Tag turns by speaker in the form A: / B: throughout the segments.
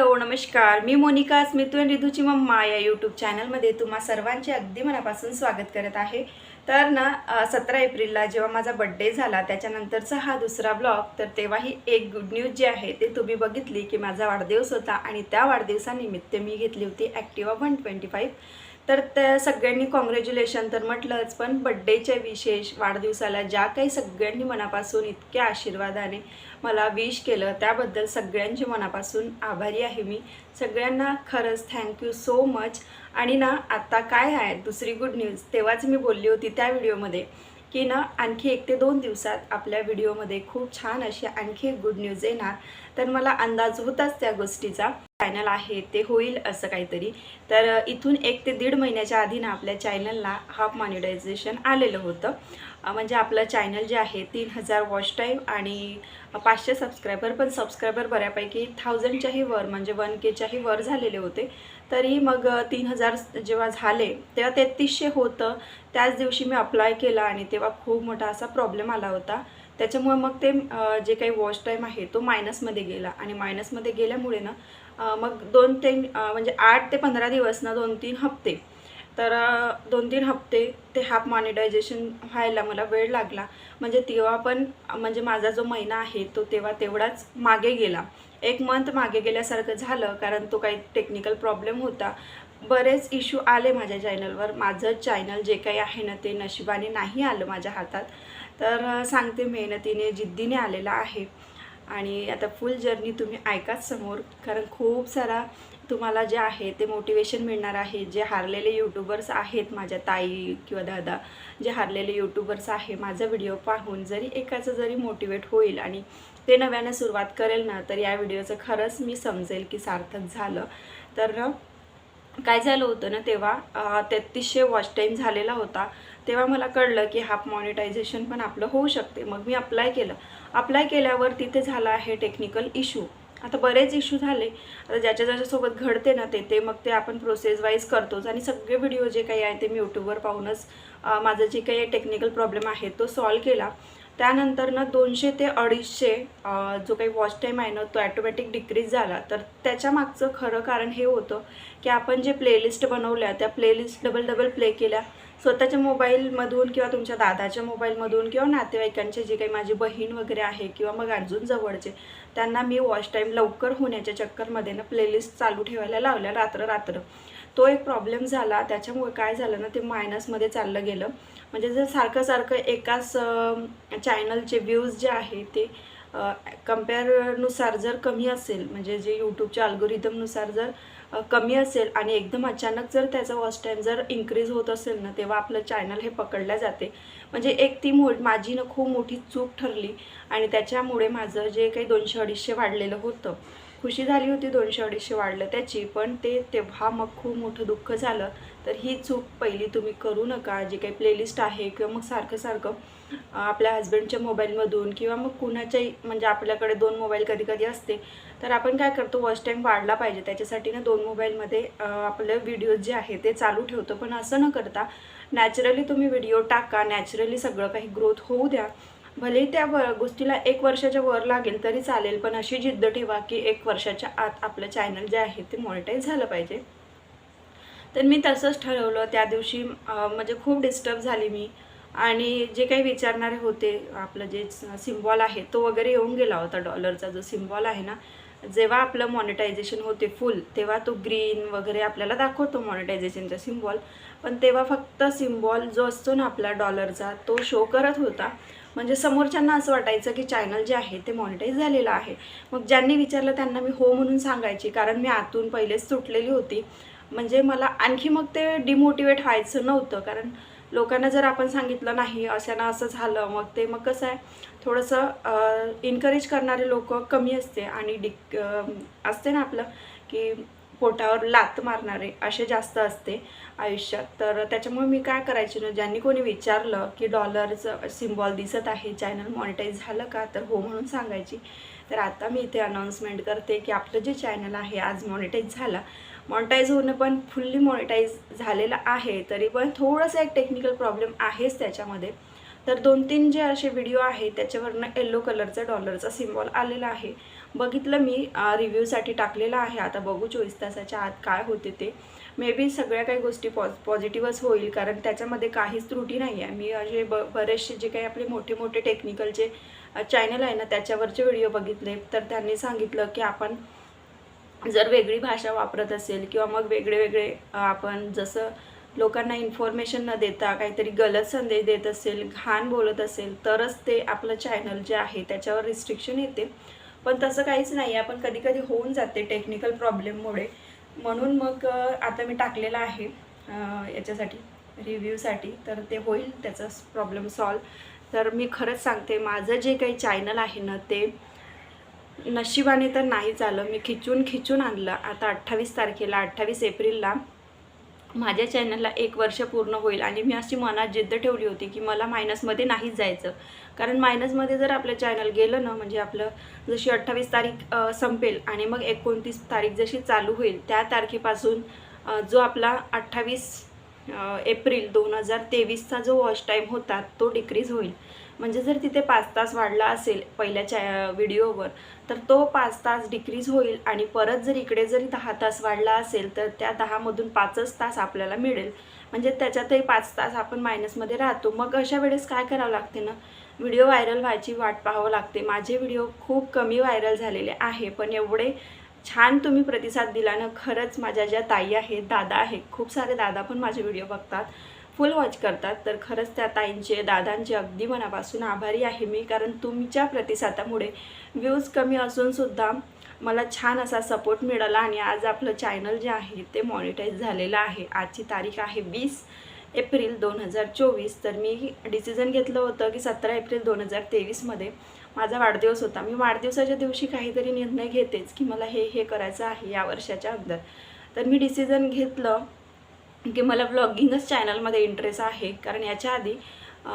A: Hello नमस्कार. मी Monika Smitu and रिधूची मम्मा या यूट्यूब चॅनलमध्ये तुम्हा सर्वांचे अगदी मनापासून स्वागत करत आहे. तर ना सतरा एप्रिलला जेव्हा माझा बड्डे झाला त्याच्यानंतरचा हा दुसरा ब्लॉग तर तेव्हाही एक गुड न्यूज जी आहे ते तुम्ही बघितली की माझा वाढदिवस होता आणि त्या वाढदिवसानिमित्त मी घेतली होती ॲक्टिवा वन ट्वेंटी फाईव्ह तर त्या सगळ्यांनी कॉंग्रॅच्युलेशन तर म्हटलंच पण बड्डेच्या विशेष वाढदिवसाला ज्या काही सगळ्यांनी मनापासून इतक्या आशीर्वादाने मला विश केलं. त्याबद्दल सगळ्यांचे मनापासून आभारी आहे मी. सगळ्यांना खरंच थँक्यू सो मच आणि ना आत्ता काय आहे? दुसरी गुड न्यूज तेव्हाच मी बोलली होती त्या व्हिडिओमध्ये की ना आणखी एक ते दोन दिवसात आपल्या व्हिडिओमध्ये खूप छान अशी आणखी एक गुड न्यूज येणार. तर मला अंदाज होताच त्या गोष्टीचा. चॅनल आहे ते होईल असं काहीतरी. तर इथून एक ते दीड महिन्याच्या आधी ना आपल्या चॅनलला हाफ मॉनिटायझेशन आलेलं होतं. म्हणजे आपलं चॅनल जे आहे तीन हजार वॉच टाईम आणि पाचशे सबस्क्रायबर पण सबस्क्रायबर बऱ्यापैकी थाउजंडच्याही वर म्हणजे वन केच्याही वर झालेले होते. तरी मग तीन हजार जेव्हा झाले तेव्हा तेहतीसशे होतं. त्याच दिवशी मी अप्लाय केला आणि तेव्हा खूप मोठा असा प्रॉब्लेम आला होता. त्याच्यामुळे मग ते जे काही वॉच टाईम आहे तो मायनसमध्ये गेला. आणि मायनसमध्ये गेल्यामुळे ना मग दोन ते म्हणजे आठ ते पंधरा दिवस ना दोन तीन हप्ते. तर दोन तीन हप्ते ते हाफ मॉनिटायझेशन व्हायला मला वेळ लागला. म्हणजे तेव्हा पण म्हणजे माझा जो महिना आहे तो तेव्हा तेवढाच मागे गेला. एक मंथ मागे गेल्यासारखं झालं कारण तो काही टेक्निकल प्रॉब्लेम होता. बरेच इश्यू आले माझ्या चॅनलवर माझं चॅनल जे काही आहे ना ते नशिबाने नाही आलं माझ्या हातात. तर सांगते मेहनतीने जिद्दीने आलेला आहे. आणि आता फुल जर्नी तुम्ही ऐकाच समोर. कारण खूप सारा तुम्हाला जे आहे ते मोटिवेशन मिळणार आहे. जे हारलेले यूट्यूबर्स आहेत माझ्या ताई किंवा दादा जे हारलेले यूट्यूबर्स आहे माझा व्हिडिओ पाहून जरी एकाचं जरी मोटिवेट होईल आणि ते नव्यानं सुरुवात करेल ना तर या व्हिडिओचं खरंच मी समजेल की सार्थक झालं. तर काय झालं होतं ना तेव्हा तेहतीसशे वॉच टाईम झालेला होता. तेव्हा मला कळलं की हाफ मॉनिटायझेशन पण आपलं होऊ शकते. मग मी अप्लाय केलं. अप्लाय केल्यावर तिथे झाला आहे टेक्निकल इश्यू आता बरेच इश्यू झाले. आता ज्याच्या ज्याच्यासोबत घडते ना ते ते मग ते आपण प्रोसेस वाईज करतोच. आणि सगळे व्हिडिओ जे काही आहे ते मी यूट्यूबवर पाहूनच माझं जे काही टेक्निकल प्रॉब्लेम आहे तो सॉल्व केला. त्यानंतर ना दोनशे ते अडीचशे जो काही वॉच टाईम आहे ना तो ॲटोमॅटिक डिक्रीज झाला. तर त्याच्या मागचं खरं कारण हे होतं की आपण जे प्लेलिस्ट बनवल्या त्या प्लेलिस्ट डबल डबल प्ले केल्या. स्वतःच्या मोबाईलमधून किंवा तुमच्या दादाच्या मोबाईलमधून किंवा नातेवाईकांचे जे काही माझी बहीण वगैरे आहे किंवा मग अजून जवळचे त्यांना मी वॉच टाईम लवकर होण्याच्या चक्करमध्ये ना प्लेलिस्ट चालू ठेवायला लावल्या रात्र रात्र. तो एक प्रॉब्लेम झाला त्याच्यामुळे काय झालं ना ते मायनसमध्ये चाललं गेलं. म्हणजे जर सारखं सारखं एकाच चॅनलचे व्ह्यूज जे आहे ते कम्पेअरनुसार जर कमी असेल म्हणजे जे यूट्यूबच्या अल्गोरिदमनुसार जर कमी असेल आणि एकदम अचानक जर त्याचा वॉच टाईम जर इन्क्रीज होत असेल ना तेव्हा आपलं चॅनल हे पकडल्या जाते. म्हणजे एक ती मो माझी ना खूप मोठी चूक ठरली आणि त्याच्यामुळे माझं जे काही दोनशे अडीचशे वाढलेलं होतं खुशी झाली होती दोनशे अडीचशे वाढलं त्याची पण ते तेव्हा मग खूप मोठं दुःख झालं. तर ही चूक पहिली तुम्ही करू नका जी काही प्लेलिस्ट आहे किंवा मग सारखं सारखं आपल्या हस्बंडच्या मोबाईलमधून किंवा मग कुणाच्याही म्हणजे आपल्याकडे दोन मोबाईल कधी कधी असते तर आपण काय करतो वॉच टाईम वाढला पाहिजे. त्याच्यासाठी ना दोन मोबाईलमध्ये आपले व्हिडिओज जे आहे ते चालू ठेवतो. पण असं न करता नॅचरली तुम्ही व्हिडिओ टाका. नॅचरली सगळं काही ग्रोथ होऊ द्या. भले त्या व गोष्टीला एक वर्षाच्या वर लागेल तरी चालेल. पण अशी जिद्द ठेवा की एक वर्षाच्या आत आपलं चॅनल जे आहे ते मॉनिटाईज झालं पाहिजे. तर मी तसंच ठरवलं. त्या दिवशी म्हणजे खूप डिस्टर्ब झाली मी. आणि जे काही विचारणारे होते आपलं जे सिम्बॉल आहे तो वगैरे येऊन गेला होता डॉलरचा जो सिम्बॉल आहे ना जेव्हा आपलं मॉनिटायझेशन होते फुल तेव्हा तो ग्रीन वगैरे आपल्याला दाखवतो मॉनिटायझेशनचा सिम्बॉल पण तेव्हा फक्त सिम्बॉल जो असतो ना आपला डॉलरचा तो शो करत होता. म्हणजे समोरच्यांना असं वाटायचं की चॅनल जे आहे ते मॉनिटाईज झालेलं आहे. मग ज्यांनी विचारलं त्यांना मी हो म्हणून सांगायची कारण मी आतून पहिलेच तुटलेली होती. म्हणजे मला आणखी मग ते डिमोटिवेट व्हायचं नव्हतं कारण लोकांना जर आपण सांगितलं नाही अशानं असं झालं मग ते मग कसं आहे? थोडंसं इन्करेज करणारे लोक कमी असते आणि डिक असते ना आपलं की पोटावर लात मारणारे असे जास्त असते आयुष्यात. तर त्याच्यामुळे मी काय करायचे ना ज्यांनी कोणी विचारलं की डॉलरचं सिम्बॉल दिसत आहे चॅनल मॉनिटाईज झालं का तर हो म्हणून सांगायची. तर आता मी इथे अनाऊन्समेंट करते की आपलं जे चॅनल आहे आज मॉनिटाईज झालं. मॉनिटाईज होणं पण फुल्ली मॉनिटाईज झालेलं आहे तरी पण थोडंसं एक टेक्निकल प्रॉब्लेम आहेच त्याच्यामध्ये. तर दोन तीन जे असे व्हिडिओ आहेत त्याच्यावरनं येल्लो कलरचा डॉलरचा सिम्बॉल आलेला आहे. बघितलं मी रिव्ह्यूसाठी टाकलेला आहे. आता बघू चोवीस तासाच्या आत काय होते ते. मे बी सगळ्या काही गोष्टी पॉज पॉझिटिव्हच होईल कारण त्याच्यामध्ये काहीच त्रुटी नाही आहे मी असे ब बरेचसे जे काही आपले मोठे मोठे टेक्निकलचे चॅनल आहे ना त्याच्यावरचे व्हिडिओ बघितले. तर त्यांनी सांगितलं की आपण जर वेगळी भाषा वापरत असेल किंवा मग वेगळे वेगळे आपण जसं लोकांना इन्फॉर्मेशन न देता काहीतरी गलत संदेश देत असेल घाण बोलत असेल तरच ते आपलं चॅनल जे आहे त्याच्यावर रिस्ट्रिक्शन येते. पण तसं काहीच नाही आपण कधी कधी होऊन जाते टेक्निकल प्रॉब्लेममुळे म्हणून मग आता मी टाकलेलं आहे याच्यासाठी रिव्ह्यूसाठी तर ते होईल त्याचा प्रॉब्लेम सॉल्व तर मी खरंच सांगते माझं जे काही चॅनल आहे ना ते नशिबाने तर नाही झालं. मी खिचून खिचून आणलं. आता अठ्ठावीस तारखेला अठ्ठावीस एप्रिलला माझ्या चॅनलला एक वर्ष पूर्ण होईल आणि मी अशी मनात जिद्द ठेवली होती की मला मायनसमध्ये नाहीच जायचं. कारण मायनसमध्ये जर आपलं चॅनल गेलं ना म्हणजे आपलं जशी अठ्ठावीस तारीख संपेल आणि मग एकोणतीस तारीख जशी चालू होईल त्या तारखेपासून जो आपला अठ्ठावीस एप्रिल दोन हजार तेवीसचा जो वॉच टाईम होता तो डिक्रीज होईल. म्हणजे जर तिथे पाच तास वाढला असेल पहिल्या चॅ व्हिडिओवर तर तो पाच तास डिक्रीज होईल आणि परत जर इकडे जरी दहा तास वाढला असेल तर त्या दहामधून पाचच तास आपल्याला मिळेल. म्हणजे त्याच्यातही पाच तास आपण मायनसमध्ये राहतो. मग अशा वेळेस काय करावं लागते ना? व्हिडिओ व्हायरल व्हायची वाट पाहावं लागते. माझे व्हिडिओ खूप कमी व्हायरल झालेले आहे पण एवढे छान तुम्ही प्रतिसाद दिला ना खरंच माझ्या ज्या ताई आहेत दादा आहेत खूप सारे दादा पण माझे व्हिडिओ बघतात. फुल वॉच करतात. तर खरंच त्या ताईंचे दादांचे अगदी मनापासून आभारी आहे मी. कारण तुमच्या प्रतिसादामुळे व्ह्यूज कमी असूनसुद्धा मला छान असा सपोर्ट मिळाला आणि आज आपलं चॅनल जे आहे ते मॉनिटाईज झालेलं आहे. आजची तारीख आहे वीस एप्रिल दोन हजार चोवीस. तर मी डिसिजन घेतलं होतं की सतरा एप्रिल दोन हजार तेवीसमध्ये माझा वाढदिवस होता. मी वाढदिवसाच्या दिवशी काहीतरी निर्णय घेतेच की मला हे हे करायचं आहे या वर्षाच्या अंदर. तर मी डिसिजन घेतलं. की मला ब्लॉगिंगच चॅनलमध्ये इंटरेस्ट आहे. कारण याच्या आधी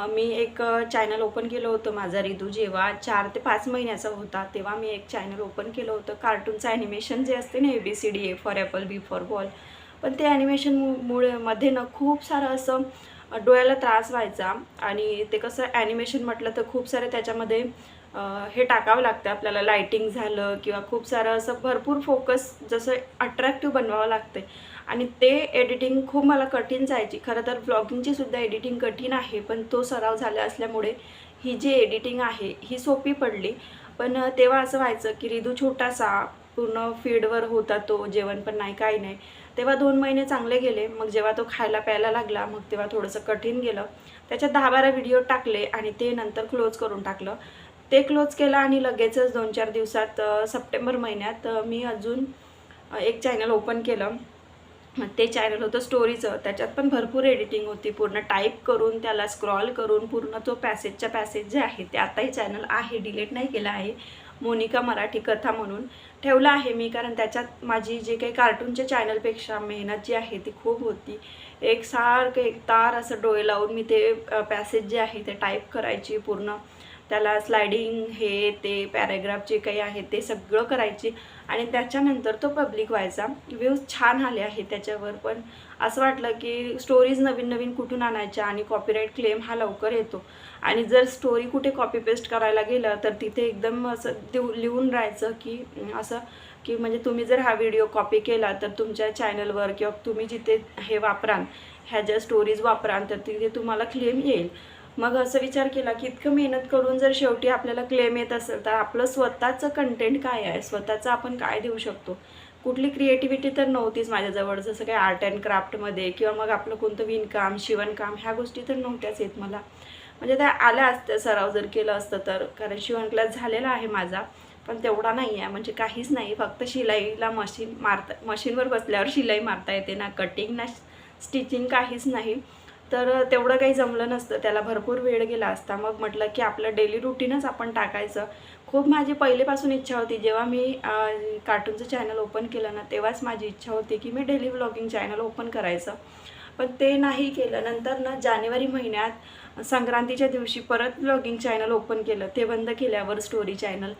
A: मी एक चॅनल ओपन केलं होतं माझा रिदू जेव्हा चार ते पाच महिन्याचा होता तेव्हा मी एक चॅनल ओपन केलं होतं. कार्टूनचं ॲनिमेशन जे असते ना A B C D A for apple B for ball पण ते ॲनिमेशन मुळे मध्ये ना खूप सारं असं डोळ्याला त्रास व्हायचा. आणि ते कसं ॲनिमेशन म्हटलं तर खूप सारे त्याच्यामध्ये हे टाकावं लागतं. आपल्याला लायटिंग झालं किंवा खूप सारं असं भरपूर फोकस जसं अट्रॅक्टिव्ह बनवावं लागते आणि ते एडिटिंग खूप मला कठीण जायची. खरं तर ब्लॉगिंगची सुद्धा एडिटिंग कठीण आहे पण तो सराव झाला असल्यामुळे ही जी एडिटिंग आहे ही सोपी पडली. पण तेव्हा असं व्हायचं की रिदू छोटासा पूर्ण फीडवर होता तो जेवण पण नाही काही नाही. तेव्हा दोन महिने चांगले गेले मग जेव्हा तो खायला प्यायला लागला मग तेव्हा थोडंसं कठीण गेलं. त्याच्यात दहा बारा व्हिडिओ टाकले आणि ते नंतर क्लोज करून टाकलं. ते क्लोज केलं आणि लगेचच दोन चार दिवसात सप्टेंबर महिन्यात मी अजून एक चॅनल ओपन केलं. ते चॅनल होतं स्टोरीचं त्याच्यात पण भरपूर एडिटिंग होती. पूर्ण टाईप करून त्याला स्क्रॉल करून पूर्ण तो पॅसेजच्या पॅसेज जे आहे ते आताही चॅनल आहे. डिलीट नाही केलं आहे. मोनिका मराठी कथा म्हणून ठेवलं आहे मी. कारण त्याच्यात माझी जे काही कार्टूनच्या चॅनलपेक्षा मेहनत जी आहे ती खूप होती. एक सारखं एक तार असं डोळे लावून मी ते पॅसेज जे आहे ते टाईप करायची पूर्ण. त्याला स्लायडिंग हे ते पॅराग्राफ जे काही आहे ते सगळं करायची. आणि त्याच्यानंतर तो पब्लिक व्हायचा. व्ह्यूज छान आले आहे त्याच्यावर. पण असं वाटलं की स्टोरीज नवीन नवीन कुठून आणायच्या आणि कॉपीराईट क्लेम हा लवकर येतो. आणि जर स्टोरी कुठे कॉपी पेस्ट करायला गेलं तर तिथे एकदम असं देऊ लिहून राहायचं की असं की म्हणजे तुम्ही जर हा व्हिडिओ कॉपी केला तर तुमच्या चॅनलवर किंवा तुम्ही जिथे हे वापराल ह्या ज्या स्टोरीज वापराल तर तिथे तुम्हाला क्लेम येईल. मग असं विचार केला की इतकं मेहनत करून जर शेवटी आपल्याला क्लेम येत असेल तर आपलं स्वतःचं कंटेंट काय आहे? स्वतःचं आपण काय देऊ शकतो? कुठली क्रिएटिव्हिटी तर नव्हतीच माझ्याजवळ जसं काही आर्ट अँड क्राफ्टमध्ये किंवा मग आपलं कोणतं विणकाम शिवणकाम ह्या गोष्टी तर नव्हत्याच येत मला. म्हणजे त्या आल्या असत्या सराव जर केलं असतं तर कारण शिवण क्लास झालेला आहे माझा पण तेवढा नाही आहे म्हणजे काहीच नाही. फक्त शिलाईला मशीन मारता मशीनवर बसल्यावर शिलाई मारता येते ना कटिंग ना स्टिचिंग काहीच नाही. तर तेवढं काही जमलं नसतं. त्याला भरपूर वेळ गेला असता. मग म्हटलं की आपलं डेली रुटीनच आपण टाकायचं. खूप माझी पहिलेपासून इच्छा होती. जेव्हा मी कार्टूनचं चॅनल ओपन केलं ना तेव्हाच माझी इच्छा होती की मी डेली व्लॉगिंग चॅनल ओपन करायचं. पण ते नाही केलं. नंतर ना जानेवारी महिन्यात संक्रांतीच्या दिवशी परत ब्लॉगिंग चॅनल ओपन केलं. ते बंद केल्यावर स्टोरी चॅनल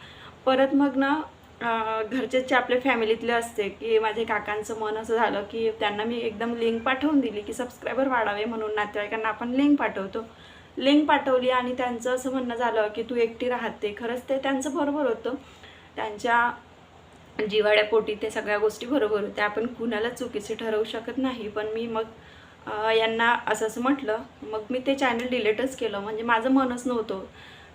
A: परत मग ना घरचेच आपल्या फॅमिलीतले असते की माझे काकांचं मन असं झालं की त्यांना मी एकदम लिंक पाठवून दिली की सबस्क्रायबर वाढावे म्हणून नातेवाईकांना आपण लिंक पाठवतो. लिंक पाठवली आणि त्यांचं असं म्हणणं झालं की तू एकटी राहते खरंच ते त्यांचं बरोबर होतं. त्यांच्या जिवाड्यापोटी ते सगळ्या गोष्टी बरोबर होत्या. आपण कुणाला चुकीचे ठरवू शकत नाही पण मी मग यांना असं असं म्हटलं. मग मी ते चॅनल डिलीटच केलं. म्हणजे माझं मनच नव्हतं.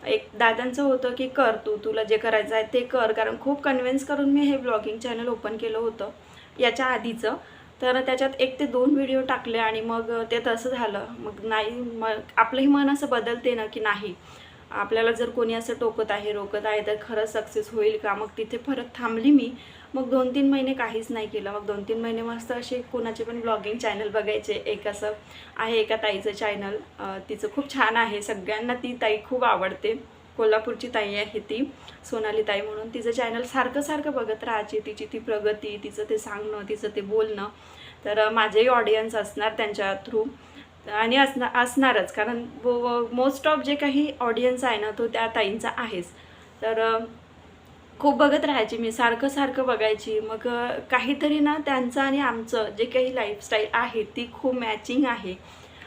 A: एक दादांचं होतं की कर तू तुला जे करायचं आहे ते कर. कारण खूप कन्व्हिन्स करून मी हे ब्लॉगिंग चॅनल ओपन केलं होतं याच्या आधीचं. तर त्याच्यात एक ते दोन व्हिडिओ टाकले आणि मग ते तसं झालं. मग नाही मग आपलंही मन असं बदलते ना की नाही. आपल्याला जर कोणी असं टोकत आहे रोकत आहे तर खरंच सक्सेस होईल का? मग तिथे परत थांबली मी. मग दोन तीन महिने काहीच नाही केलं. मग दोन तीन महिने मस्त असे कोणाचे पण ब्लॉगिंग चॅनल बघायचे. एक असं आहे एका ताईचं चॅनल तिचं खूप छान आहे. सगळ्यांना ती ताई खूप आवडते. कोल्हापूरची ताई आहे ती सोनाली ताई म्हणून. तिचं चॅनल सारखं सारखं बघत राहायची. तिची ती प्रगती तिचं ते सांगणं तिचं ते बोलणं. तर माझेही ऑडियन्स असणार त्यांच्या थ्रू आणि असणार असणारच. कारण मोस्ट ऑफ जे काही ऑडियन्स आहे ना तो त्या ताईंचा आहेच. तर खूप बघत राहायची मी सारखं सारखं बघायची. मग काहीतरी ना त्यांचं आणि आमचं जे काही लाईफस्टाईल आहे ती खूप मॅचिंग आहे.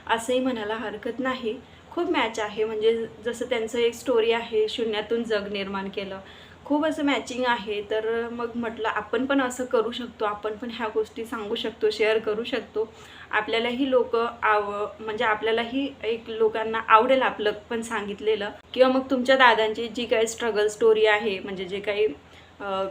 A: असंही म्हणायला हरकत नाही. खूप मॅच आहे. म्हणजे जसं त्यांचं एक स्टोरी आहे शून्यातून जग निर्माण केलं. खूप असं मॅचिंग आहे. तर मग म्हटलं आपण पण असं करू शकतो. आपण पण ह्या गोष्टी सांगू शकतो शेअर करू शकतो. आपल्यालाही लोक आव म्हणजे आपल्यालाही एक लोकांना आवडेल आपलं पण सांगितलेलं. किंवा मग तुमच्या दादांची जी काही स्ट्रगल स्टोरी आहे म्हणजे जे काही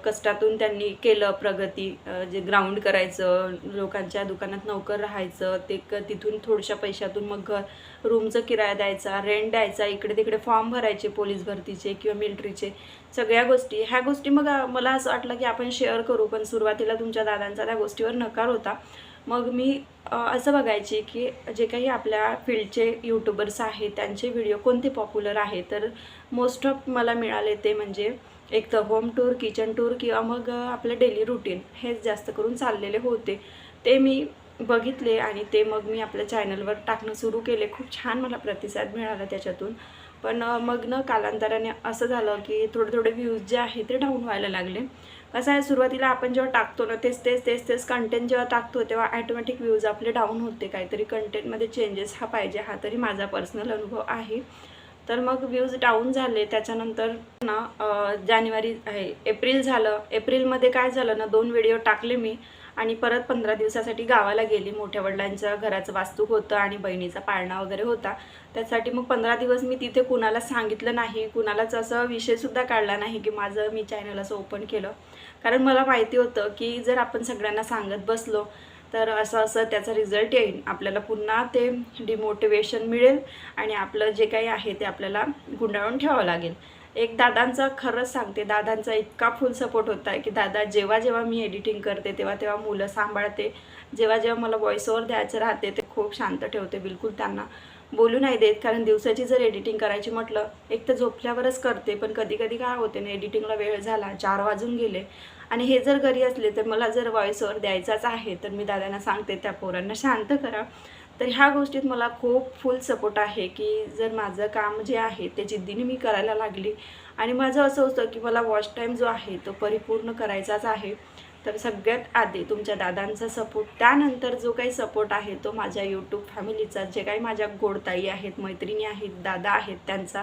A: कष्टातून त्यांनी केलं प्रगती जे ग्राउंड करायचं लोकांच्या दुकानात नोकर राहायचं ते क तिथून थोड्याशा पैशातून मग घर रूमचं किराया द्यायचा रेंट द्यायचा इकडे तिकडे फॉर्म भरायचे पोलीस भरतीचे किंवा मिलिटरीचे सगळ्या गोष्टी. ह्या गोष्टी मग मला असं वाटलं की आपण शेअर करू पण सुरुवातीला तुमच्या दादांचा त्या गोष्टीवर नकार होता. मग मी असं बघायची की जे काही आपल्या फील्डचे यूट्यूबर्स आहेत त्यांचे व्हिडिओ कोणते पॉप्युलर आहे तर मोस्ट ऑफ मला मिळाले ते म्हणजे एक तर होम टूर किचन टूर किंवा मग आपलं डेली रुटीन हेच जास्त करून चाललेले होते. ते मी बघितले आणि ते मग मी आपल्या चॅनलवर टाकणं सुरू केले. खूप छान मला प्रतिसाद मिळाला त्याच्यातून. पण मग न कालांतराने असं झालं की थोडे थोडे व्ह्यूज जे आहे ते डाऊन व्हायला लागले. कसं आहे सुरुवातीला आपण जेव्हा टाकतो ना तेच तेच तेच तेच कंटेंट जेव्हा टाकतो तेव्हा ॲटोमॅटिक व्ह्यूज आपले डाऊन होते. काहीतरी कंटेंटमध्ये चेंजेस हा पाहिजे हा तरी माझा पर्सनल अनुभव आहे. तर मग व्ह्यूज डाऊन झाले. त्याच्यानंतर ना जानेवारी आहे एप्रिल झालं. एप्रिलमध्ये काय झालं ना दोन व्हिडिओ टाकले मी. आणि परत पंधरा दिवसासाठी गावाला गेली. मोठ्या वडिलांच्या घराचं वास्तूक होतं आणि बहिणीचा पाळणा वगैरे होता. त्यासाठी मग पंधरा दिवस मी तिथे कुणाला सांगितलं नाही. कुणालाच असं विषयसुद्धा काढला नाही की माझं मी चॅनल असं ओपन केलं. कारण मला माहिती होतं की जर आपण सगळ्यांना सांगत बसलो तर असं असं त्याचा रिझल्ट येईल आपल्याला पुन्हा ते डिमोटिवेशन मिळेल आणि आपलं जे काही आहे ते आपल्याला गुंडाळून ठेवावं लागेल. एक दादांचा खरंच सांगते दादांचा इतका फुल सपोर्ट होता आहे की दादा जेव्हा जेव्हा मी एडिटिंग करते तेव्हा तेव्हा मुलं सांभाळते. जेव्हा जेव्हा मला व्हॉइस ओव्हर द्यायचं राहते ते खूप शांत ठेवते बिलकुल त्यांना. बोलू नाही देत कारण दिवसाची जर एडिटिंग करायची म्हटलं एक तर झोपल्यावरच करते पण कधी कधी काय होते ना एडिटिंगला वेळ झाला चार वाजून गेले. आणि हे जर घरी असले तर मला जर व्हॉइस ओव्हर द्यायचाच आहे तर मी दादांना सांगते त्या पोरांना शांत करा. तर ह्या गोष्टीत मला खूप फुल सपोर्ट आहे की जर माझं काम जे आहे ते जिद्दीने मी करायला लागली आणि माझं असं होतं की मला वॉच टाईम जो आहे तो परिपूर्ण करायचाच आहे तर सगळ्यात आधी तुमच्या दादांचा सपोर्ट त्यानंतर जो काही सपोर्ट आहे तो माझ्या यूट्यूब फॅमिलीचा जे काही माझ्या गोडताई आहेत मैत्रिणी आहेत दादा आहेत त्यांचा.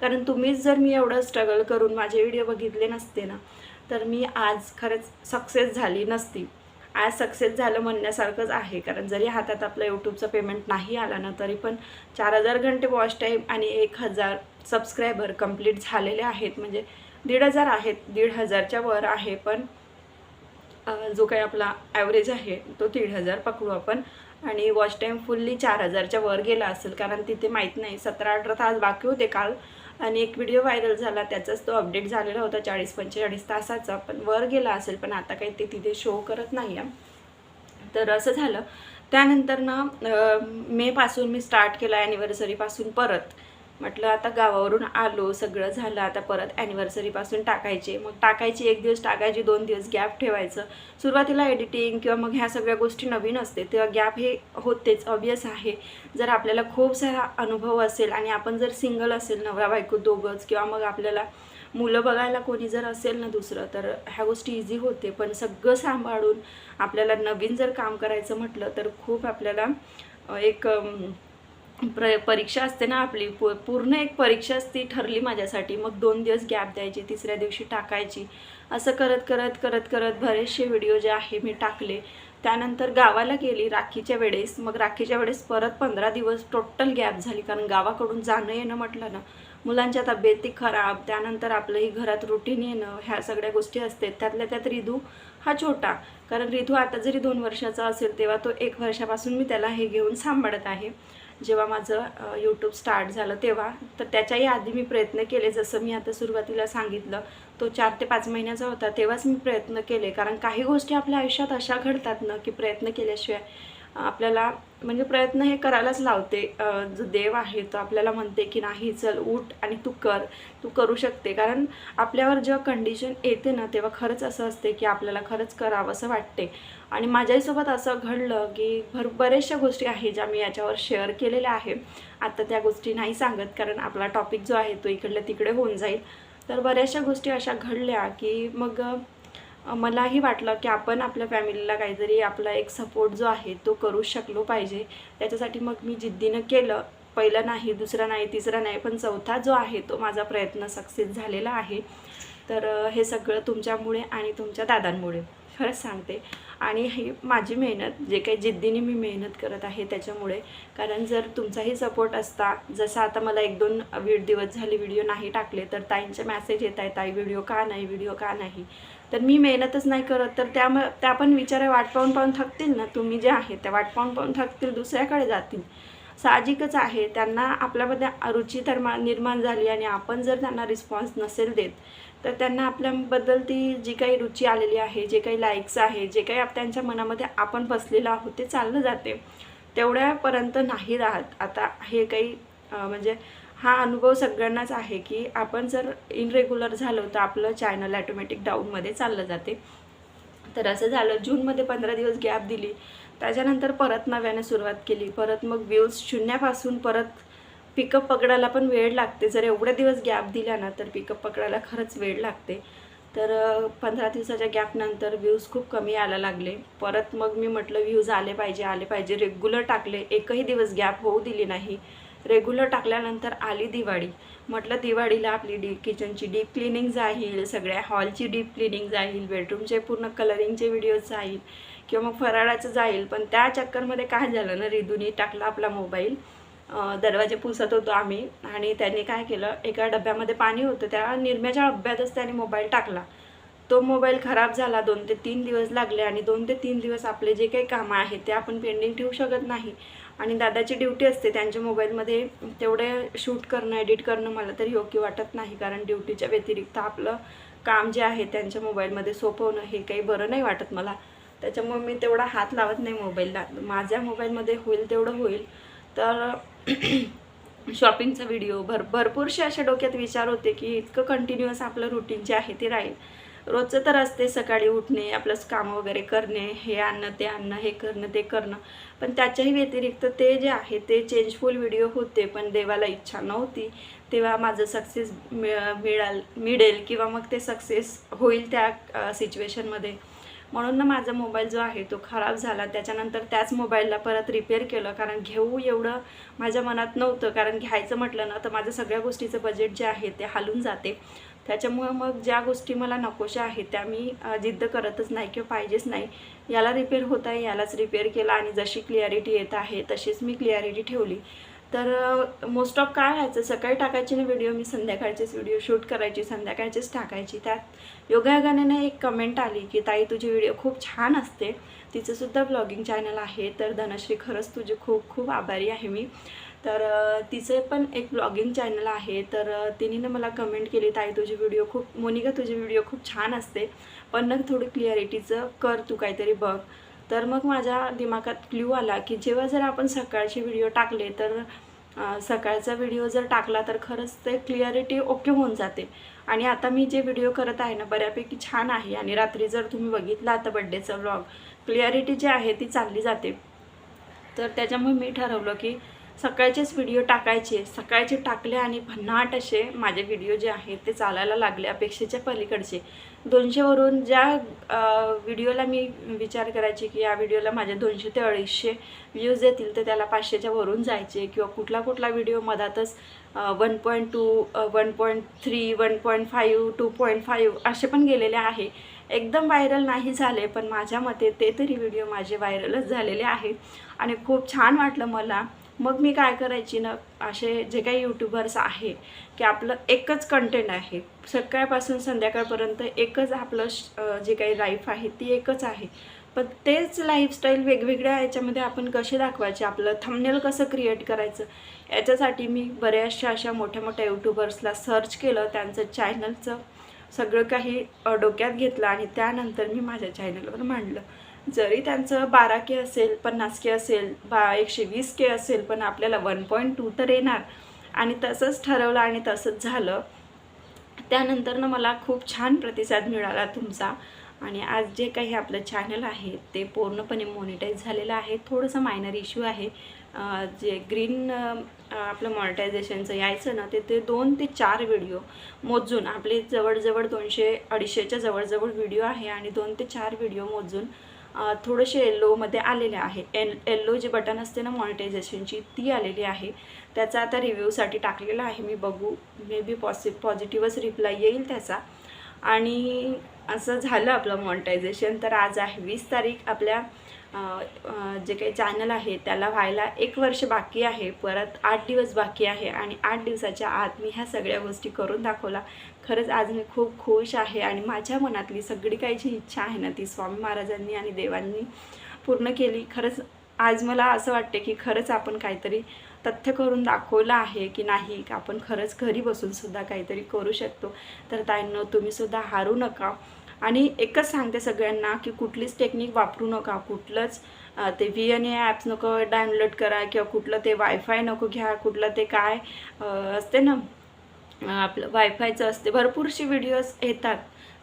A: कारण तुम्हीच जर मी एवढं स्ट्रगल करून माझे व्हिडिओ बघितले नसते ना तर मी आज खरंच सक्सेस झाली नसती. आज सक्सेस झालं म्हणण्यासारखंच आहे. कारण जरी हातात आपलं यूट्यूबचं पेमेंट नाही आला ना तरी पण चार हजार घंटे वॉच टाईम आणि एक हजार सबस्क्रायबर कंप्लीट झालेले आहेत. म्हणजे दीड हजार आहेत दीड हजारच्या वर आहे. पण जो काही आपला ॲव्हरेज आहे तो दीड हजार पकडू आपण. आणि वॉच टाईम फुल्ली चार हजारच्या वर गेला असेल कारण तिथे माहीत नाही सतरा अठरा तास बाकी होते काल. आणि एक व्हिडिओ व्हायरल झाला त्याचाच तो अपडेट झालेला होता चाळीस पंचेचाळीस तासाचा. पण वर गेला असेल पण आता काही ते तिथे शो करत नाही आहे तर असं झालं. त्यानंतर ना अं, मेपासून मी स्टार्ट केला ॲनिव्हर्सरीपासून परत. म्हटलं आता गावावरून आलो सगळं झालं आता परत ॲनिव्हर्सरीपासून टाकायचे. मग टाकायची एक दिवस टाकायची दोन दिवस गॅप ठेवायचं. सुरुवातीला एडिटिंग किंवा मग ह्या सगळ्या गोष्टी नवीन असते तेव्हा गॅप हे होतेच ऑबियस आहे. जर आपल्याला खूप सारा अनुभव असेल आणि आपण जर सिंगल असेल नवरा बायको दोघंच किंवा मग आपल्याला मुलं बघायला कोणी जर असेल ना दुसरं तर ह्या गोष्टी इझी होते. पण सगळं सांभाळून आपल्याला नवीन जर काम करायचं म्हटलं तर खूप आपल्याला एक प्र परीक्षा असते ना आपली पू पूर्ण एक परीक्षाच ती ठरली माझ्यासाठी. मग दोन दिवस गॅप द्यायची तिसऱ्या दिवशी टाकायची. असं करत करत करत करत बरेचसे व्हिडिओ जे आहे मी टाकले. त्यानंतर गावाला गेली राखीच्या वेळेस. मग राखीच्या वेळेस परत पंधरा दिवस टोटल गॅप झाली. कारण गावाकडून जाणं येणं म्हटलं ना मुलांच्या तब्येती खराब. त्यानंतर आपलंही घरात रुटीन येणं ह्या सगळ्या गोष्टी असतात. त्यातल्या त्यात रिधू हा छोटा. कारण रिधू आता जरी दोन वर्षाचा असेल तेव्हा तो एक वर्षापासून मी त्याला हे घेऊन सांभाळत आहे. जेव्हा माझं यूट्यूब स्टार्ट झालं तेव्हा तर त्याच्याही आधी मी प्रयत्न केले. जसं मी आता सुरुवातीला सांगितलं तो चार ते पाच महिन्याचा होता तेव्हाच मी प्रयत्न केले. कारण काही गोष्टी आपल्या आयुष्यात अशा घडतात ना की प्रयत्न केल्याशिवाय आपल्याला म्हणजे प्रयत्न हे करायलाच लावते. जो देव आहे तो आपल्याला म्हणते की नाही चल उठ आणि तू कर. तू करू शकते. कारण आपल्यावर जेव्हा कंडिशन येते ना तेव्हा खरंच असं असते की आपल्याला खरंच करावं असं वाटते. आणि माझ्याहीसोबत असं घडलं की भर बऱ्याचशा गोष्टी आहे ज्या मी याच्यावर शेअर केलेल्या आहे. आता त्या गोष्टी नाही सांगत कारण आपला टॉपिक जो आहे तो इकडल्या तिकडे होऊन जाईल. तर बऱ्याचशा गोष्टी अशा घडल्या की मग मलाही वाटलं की आपण आपल्या फॅमिलीला काहीतरी आपला एक सपोर्ट जो आहे तो करू शकलो पाहिजे. त्याच्यासाठी मग मी जिद्दीनं केलं. पहिला नाही दुसरा नाही तिसरा नाही पण चौथा जो आहे तो माझा प्रयत्न सक्सेस झालेला आहे. तर हे सगळं तुमच्यामुळे आणि तुमच्या दादांमुळे. खरंच सांगते. आणि ही माझी मेहनत जे काही जिद्दीने मी मेहनत करत आहे त्याच्यामुळे. कारण जर तुमचाही सपोर्ट असता जसं आता मला एक दोन वीड दिवस झाले व्हिडिओ नाही टाकले तर ताईंचे मॅसेज येत आहेत ताई व्हिडिओ का नाही व्हिडिओ का नाही? तर मी मेहनतच नाही करत तर त्या त्या पण विचार वाट पाहून पाहून थकतील ना? तुम्ही जे आहे त्या वाट पाहून पाहून थकतील दुसऱ्याकडे जातील. साहजिकच आहे त्यांना आपल्यामध्ये रुची तर निर्माण झाली आणि आपण जर त्यांना रिस्पॉन्स नसेल देत तर त्यांना आपल्याबद्दल ती जी काही रुची आलेली आहे जे काही लाईक्स आहे जे काही आप- त्यांच्या मनामध्ये आपण बसलेलं आहोत ते चाललं जाते. तेवढ्यापर्यंत नाही राहत. आता हे काही म्हणजे हा अनुभव सगळ्यांनाच आहे की आपण जर इनरेग्युलर झालो तर आपलं चॅनल ॲटोमॅटिक डाऊनमध्ये चाललं जाते. तर असं झालं. जूनमध्ये पंधरा दिवस गॅप दिली. त्याच्यानंतर परत नव्याने सुरुवात केली. परत मग व्ह्यूज शून्यापासून परत पिकअप पकडायला पण वेळ लागते. जर एवढे दिवस गॅप दिला ना तर पिकअप पकडायला खरंच वेळ लागते. तर पंधरा दिवसाच्या गॅपनंतर व्ह्यूज खूप कमी यायला लागले. परत मग मी म्हटलं व्ह्यूज आले पाहिजे आले पाहिजे. रेग्युलर टाकले एकही दिवस गॅप होऊ दिली नाही. रेग्युलर टाकल्यानंतर आली दिवाळी. म्हटलं दिवाळीला आपली डी किचनची डीप क्लिनिंग जाईल सगळ्या हॉलची डीप क्लिनिंग जाईल बेडरूमचे पूर्ण कलरिंगचे व्हिडिओज जाईल किंवा मग फराळाचं जाईल. पण त्या चक्करमध्ये काय झालं ना रिदूनी टाकला आपला मोबाईल. दरवाजे पुसत होतो आम्ही. आणि त्यांनी काय केलं एका डब्यामध्ये पाणी होतं त्या निरम्याच्या डब्यातच त्याने मोबाईल टाकला. तो मोबाईल खराब झाला दोन ते तीन दिवस लागले आणि दोन ते तीन दिवस आपले जे काही कामं आहेत ते आपण पेंडिंग ठेवू शकत नाही. आणि दादाची ड्युटी असते त्यांच्या मोबाईलमध्ये तेवढे शूट करणं एडिट करणं मला तरी योग्य वाटत नाही. कारण ड्युटीच्या व्यतिरिक्त आपलं काम जे आहे त्यांच्या मोबाईलमध्ये सोपवणं हे काही बरं नाही वाटत मला. त्याच्यामुळे मी तेवढा हात लावत नाही मोबाईलला. माझ्या मोबाईलमध्ये होईल तेवढं होईल. तर शॉपिंगचा व्हिडिओ भर भरपूरसे अशा डोक्यात विचार होते की इतकं कंटिन्युअस आपलं रुटीन जे आहे ते राहील. रोजचं तर असते सकाळी उठणे आपलं कामं वगैरे करणे हे आणणं ते आणणं हे करणं ते करणं. पण त्याच्याही व्यतिरिक्त ते जे आहे ते चेंजफुल व्हिडिओ होते पण देवाला इच्छा नव्हती. तेव्हा माझं सक्सेस मिळाल मिळेल किंवा मग ते सक्सेस होईल त्या सिच्युएशनमध्ये म्हणून ना माझा मोबाईल जो आहे तो खराब झाला. त्याच्यानंतर त्याच मोबाईलला परत रिपेअर केलं. कारण घेऊ एवढं माझ्या मनात नव्हतं. कारण घ्यायचं म्हटलं ना तर माझं सगळ्या गोष्टीचं बजेट जे आहे ते हालून जाते. त्याच्यामुळं मग ज्या गोष्टी मला नकोशा आहेत त्या मी जिद्द करतच नाही किंवा पाहिजेच नाही. याला रिपेअर होत आहे यालाच रिपेअर केला आणि जशी क्लिअरिटी येत आहे तशीच मी क्लिअरिटी ठेवली. तर मोस्ट ऑफ काय व्हायचं? सकाळी टाकायची ना व्हिडिओ मी संध्याकाळचेच व्हिडिओ शूट करायची संध्याकाळचेच टाकायची. त्यात योगायोगाने एक कमेंट आली की ताई तुझी व्हिडिओ खूप छान असते. तिचंसुद्धा ब्लॉगिंग चॅनल आहे. तर धनश्री खरंच तुझी खूप खूप आभारी आहे मी. तर तिचे पण एक ब्लॉगिंग चॅनल आहे. तर तिने ना मला कमेंट केली ताई तुझी व्हिडिओ खूप मोनिका तुझी व्हिडिओ खूप छान असते. पण ना थोडी क्लिअरिटीचं कर तू काहीतरी बघ. तर मग माझ्या दिमागात क्ल्यू आला की जेव्हा जर आपण सकाळचे व्हिडिओ टाकले तर सकाळचा व्हिडिओ जर टाकला तर खरंच ते क्लिअरिटी ओके होऊन जाते. आणि आता मी जे व्हिडिओ करत आहे ना बऱ्यापैकी छान आहे. आणि रात्री जर तुम्ही बघितला आता बड्डेचा व्लॉग क्लिअरिटी जी आहे ती चालली जाते. तर त्याच्यामुळे मी ठरवलं की सकाळचेच व्हिडिओ टाकायचे. सकाळचे टाकले आणि भन्नाट असे माझे व्हिडिओ जे आहेत ते चालायला लागले अपेक्षेच्या पलीकडचे. दोनशेवरून ज्या व्हिडिओला मी विचार करायचे की या व्हिडिओला माझे दोनशे ते अडीचशे व्ह्यूज येतील तर त्याला पाचशेच्या वरून जायचे किंवा कुठला कुठला व्हिडिओ मधातच one point two one point three one point five two point five असे पण गेलेले आहे. एकदम व्हायरल नाही झाले पण माझ्या मते ते तरी व्हिडिओ माझे व्हायरलच झालेले आहेत. आणि खूप छान वाटलं मला. मग मी काय करायची ना असे जे काही यूट्यूबर्स आहे की आपलं एकच कंटेंट आहे. सकाळपासून संध्याकाळपर्यंत एकच आपलं श- जे काही लाईफ आहे ती एकच आहे. पण तेच लाईफस्टाईल वेगवेगळ्या याच्यामध्ये आपण कसे दाखवायचे? आपलं थंबनेल कसं क्रिएट करायचं? याच्यासाठी मी बऱ्याचशा अशा मोठ्या मोठ्या यूट्यूबर्सला सर्च केलं. त्यांचं चॅनलचं सगळं काही डोक्यात घेतलं आणि त्यानंतर मी माझ्या चॅनलवर मांडलं. जरी त्यांचं बारा के असेल पन्नास के असेल बा एकशे वीस के असेल पण आपल्याला वन पॉईंट टू तर येणार. आणि तसंच ठरवलं आणि तसंच झालं. त्यानंतरनं मला खूप छान प्रतिसाद मिळाला तुमचा. आणि आज जे काही आपलं चॅनल आहे ते पूर्णपणे मॉनिटाईज झालेलं आहे. थोडंसं मायनर इश्यू आहे. जे ग्रीन आपलं मॉनिटायझेशनचं यायचं ना ते ते दोन ते चार व्हिडिओ मोजून आपले जवळजवळ दोनशे अडीचशेच्या जवळजवळ व्हिडिओ आहे आणि दोन ते चार व्हिडिओ मोजून थोडेसे येल्लोमध्ये आलेले आहे. एल येल्लो जे बटन असते ना मॉनिटायझेशनची ती आलेली आहे. त्याचा आता रिव्ह्यूसाठी टाकलेला आहे. मी बघू मे बी पॉसि पॉझिटिव्हच रिप्लाय येईल त्याचा. आणि असं झालं आपलं मॉनिटायझेशन तर आज आहे वीस तारीख. आपल्या जे काही चॅनल आहे त्याला व्हायला एक वर्ष बाकी आहे. परत आठ दिवस बाकी आहे आणि आठ दिवसाच्या आत मी ह्या सगळ्या गोष्टी करून दाखवला. खरंच आज मी खूप खुश आहे आणि माझ्या मनातली सगळी काही जी इच्छा आहे ना ती स्वामी महाराजांनी आणि देवांनी पूर्ण केली. खरंच आज मला असं वाटते की खरंच आपण काहीतरी तथ्य करून दाखवलं आहे की नाही आपण खरंच घरी बसूनसुद्धा काहीतरी करू शकतो. तर ताईंनो तुम्ही सुद्धा हारू नका. आणि एकच सांगते सगळ्यांना की कुठलीच टेक्निक वापरू नका. कुठलंच ते व्ही एन ए ॲप्स नको डाउनलोड करा किंवा कुठलं ते वायफाय नको घ्या कुठलं ते काय असते ना आपलं वायफायचं असते. भरपूरशी व्हिडिओज येतात.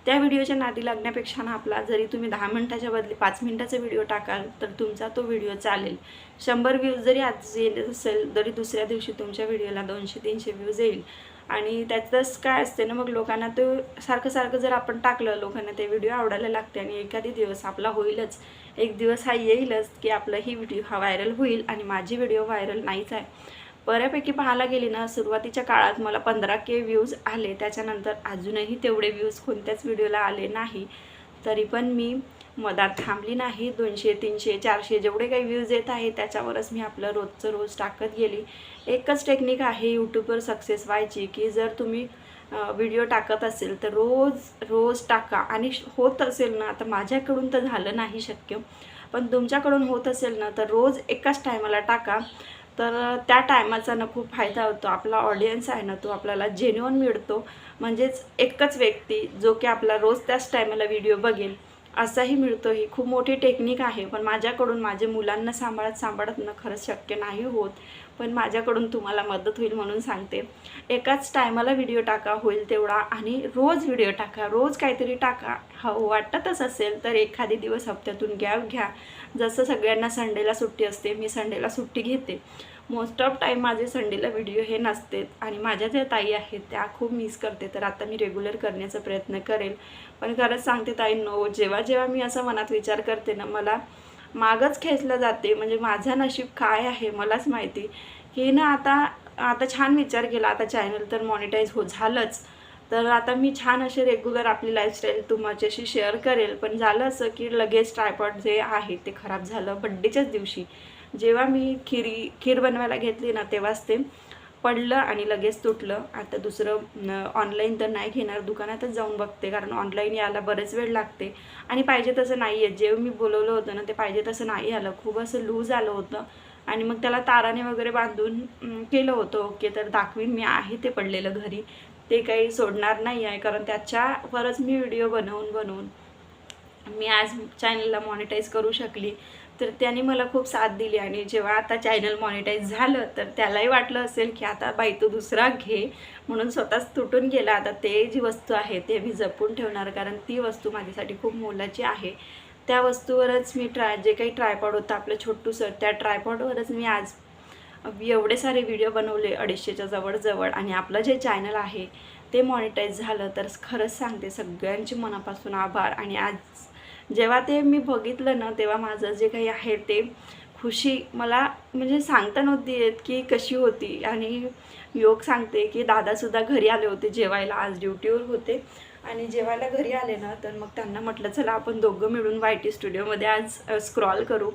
A: त्या व्हिडिओच्या नादी लागण्यापेक्षा ना आपला जरी तुम्ही दहा मिनटाच्या बदली पाच मिनटाचा व्हिडिओ टाकाल तर तुमचा तो व्हिडिओ चालेल. शंभर व्ह्यूज जरी आज येत असेल तरी दुसऱ्या दिवशी तुमच्या व्हिडिओला दोनशे तीनशे व्ह्यूज येईल. आणि त्याचंच काय असते ना मग लोकांना तो सारखं सारखं जर आपण टाकलं लोकांना ते व्हिडिओ आवडायला लागते आणि एखादी दिवस आपला होईलच. एक दिवस हा येईलच की आपला ही व्हिडिओ हा व्हायरल होईल आणि माझी व्हिडिओ व्हायरल नाहीच आहे. बऱ्यापैकी पाहायला गेली ना सुरुवातीच्या काळात मला पंधरा के व्ह्यूज आले. त्याच्यानंतर अजूनही तेवढे व्ह्यूज कोणत्याच व्हिडिओला आले नाही. तरी पण मी मधात थांबली नाही. दोनशे तीनशे चारशे जेवढे काही व्ह्यूज येत आहे त्याच्यावरच मी आपलं रोजचं रोज टाकत गेली. एकच टेक्निक आहे यूट्यूबवर सक्सेस व्हायची की जर तुम्ही व्हिडिओ टाकत असेल तर रोज रोज टाका. आणि श- होत असेल ना तर माझ्याकडून तर झालं नाही शक्य पण तुमच्याकडून होत असेल ना तर रोज एकाच टायमाला टाका. तर त्या टायमाचा ना खूप फायदा होतो. आपला ऑडियन्स आहे ना तो आपल्याला जेन्युअन मिळतो. म्हणजेच एकच व्यक्ती जो की आपला रोज त्याच टायमाला व्हिडिओ बघेल. असाही मिळतो ही खूप मोठी टेक्निक आहे पण माझ्याकडून माझे मुलांना सांभाळत सांभाळत ना खरंच शक्य नाही होत. पण माझ्याकडून तुम्हाला मदत होईल म्हणून सांगते. एकाच टायमाला व्हिडिओ टाका होईल तेवढा. आणि रोज व्हिडिओ टाका. रोज काहीतरी टाका. हो वाटतच असेल तर एखादी दिवस हप्त्यातून गॅप घ्या. जसं सगळ्यांना संडेला सुट्टी असते मी संडेला सुट्टी घेते. मोस्ट ऑफ टाईम माझे संडेला व्हिडिओ हे नसते आणि माझ्या ज्या ताई आहेत त्या खूप मिस करते. तर आता मी रेग्युलर करण्याचा प्रयत्न करेल. पण खरंच सांगते ताई नो जेव्हा जेव्हा मी असं मनात विचार करते ना मला मागच खेचलं जाते. म्हणजे माझं नशीब काय आहे मलाच माहिती. की ना आता आता छान विचार केला. आता चॅनल तर मॉनिटाईज हो झालंच. तर आता मी छान असे रेग्युलर आपली लाईफस्टाईल तुमच्याशी शेअर करेल. पण झालं असं की लगेच ट्रायपॉड जे आहे ते खराब झालं बड्डेच्याच दिवशी. जेव्हा मी खिरी खीर बनवायला घेतली ना तेव्हाच ते पडलं आणि लगेच तुटलं. आता दुसरं ऑनलाईन तर नाही घेणार. दुकानातच जाऊन बघते कारण ऑनलाईन यायला बरेच वेळ लागते. आणि पाहिजे तसं नाही आहे जेव्हा मी बोलवलं होतं ना ते पाहिजे तसं नाही आलं. खूप असं लूज आलं होतं. आणि मग त्याला ताराने वगैरे बांधून केलं होतं. ओके तर दाखवीन मी. आहे ते पडलेलं घरी. ते काही सोडणार नाही आहे कारण त्याच्यावरच मी व्हिडिओ बनवून बनवून मी आज चॅनलला मॉनिटाईज करू शकली. तर त्याने मला खूप साथ दिली आणि जेव्हा आता चॅनल मॉनिटाईज झालं तर त्यालाही वाटलं असेल की आता बाई तू दुसरा घे. म्हणून स्वतःच तुटून गेला. आता ते जी वस्तू आहे ते मी जपून ठेवणार कारण ती वस्तू माझ्यासाठी खूप मोलाची आहे. त्या वस्तूवरच मी ट्राय जे काही ट्रायपॉड होतं आपलं छोटू सर त्या ट्रायपॉडवरच मी आज एवढे सारे व्हिडिओ बनवले अडीचशेच्या जवळजवळ आणि आपलं जे चॅनल आहे ते मॉनिटाईज झालं तर खरंच सांगते सगळ्यांचे मनापासून आभार. आणि आज जेव्हा ते मी बघितलं ना तेव्हा माझं जे काही आहे ते खुशी मला म्हणजे सांगता नव्हती येत की कशी होती. आणि योग सांगते की दादासुद्धा घरी आले होते जेवायला आज ड्युटीवर होते. आणि जेवायला घरी आले ना तर मग त्यांना म्हटलं चला आपण दोघं मिळून वाय टी स्टुडिओमध्ये आज स्क्रॉल करू.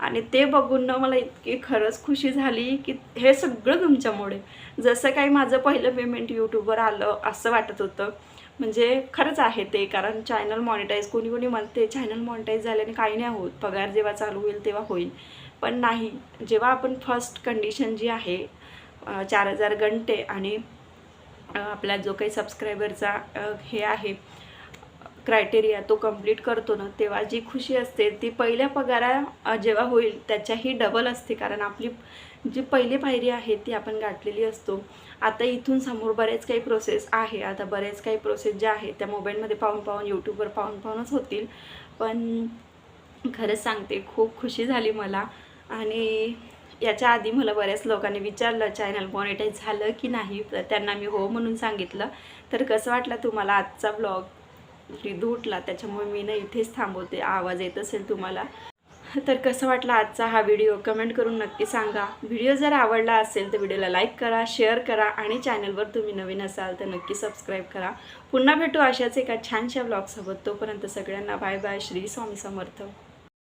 A: आणि ते बघून ना मला इतकी खरंच खुशी झाली की हे सगळं तुमच्यामुळे. जसं काही माझं पहिलं पेमेंट यूट्यूबवर आलं असं वाटत होतं. म्हणजे खरंच आहे ते कारण चॅनल मॉनिटाईज कोणी कोणी म्हणते चॅनल मॉनिटाईज झाल्याने काही नाही होत पगार जेव्हा चालू होईल तेव्हा होईल. पण नाही जेव्हा आपण फर्स्ट कंडिशन जी आहे चार हजार घंटे आणि आपला जो काही सबस्क्रायबरचा हे आहे क्रायटेरिया तो कंप्लीट करतो ना तेव्हा जी खुशी असते ती पहिल्या पगारा जेव्हा होईल त्याच्याही डबल असते. कारण आपली जी पहिली पायरी आहे ती आपण गाठलेली असतो. आता इथून समोर बरेच काही प्रोसेस आहे. आता बरेच काही प्रोसेस ज्या आहेत त्या मोबाईलमध्ये पाहून पाहून यूट्यूबवर पाहून पाहूनच होतील. पण खरंच सांगते खूप खुशी झाली मला. आणि याच्या आधी मला बऱ्याच लोकांनी विचारलं चॅनल मॉनिटाईज झालं की नाही? तर त्यांना मी हो म्हणून सांगितलं. तर कसं वाटलं तुम्हाला आजचा ब्लॉग रिदू त्याच्यामुळे मी ना इथेच थांबवते. आवाज येत असेल तुम्हाला. तर कसं वाटलं आजचा हा व्हिडिओ? कमेंट करून नक्की सांगा. व्हिडिओ जर आवडला असेल तर व्हिडिओला लाईक करा शेअर करा आणि चॅनलवर तुम्ही नवीन असाल तर नक्की सबस्क्राईब करा. पुन्हा भेटू अशाच एका छानशा ब्लॉगसोबत तोपर्यंत सगळ्यांना बाय बाय. श्री स्वामी समर्थ.